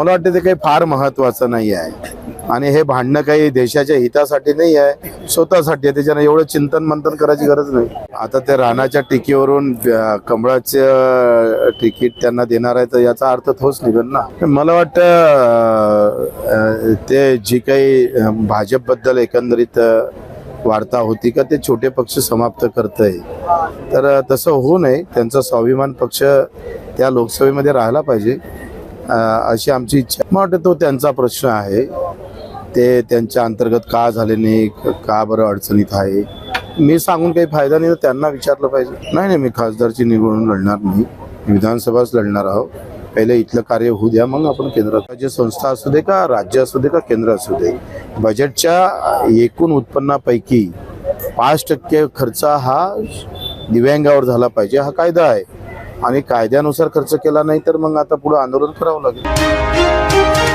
मला वाटतं ते काही फार महत्वाचं नाही आहे. आणि हे भांडणं काही देशाच्या हितासाठी नाही आहे स्वतःसाठी आहे. त्याच्यानं एवढं चिंतन मंथन करायची गरज नाही. आता ते राणाच्या टिकीवरून कमळाचं तिकीट त्यांना देणार आहे तर याचा अर्थ तोच निघेल ना. मला वाटतं ते जी काही भाजपबद्दल एकंदरीत वार्ता होती का ते छोटे पक्ष समाप्त करतंय. तर तसं होऊ नये. त्यांचा स्वाभिमान पक्ष त्या लोकसभेमध्ये राहिला पाहिजे. अशी आमची इच्छा. मला वाटतं तो त्यांचा प्रश्न आहे. ते त्यांच्या अंतर्गत का झाले नाही का बरं अडचणीत आहे? मी सांगून काही फायदा नाही तर त्यांना विचारलं पाहिजे. नाही नाही मी खासदारची निवडून लढणार नाही. विधानसभाच लढणार आहोत. पहिले इथलं कार्य होऊ द्या मग आपण केंद्रात राज्य संस्था असू दे का राज्य असू दे का केंद्र असू दे. बजेटच्या एकूण उत्पन्नापैकी पाच टक्के खर्च हा दिव्यांगावर झाला पाहिजे हा कायदा आहे. आणि कायद्यानुसार खर्च केला नाही तर मग आता पुढे आंदोलन करावं लागेल.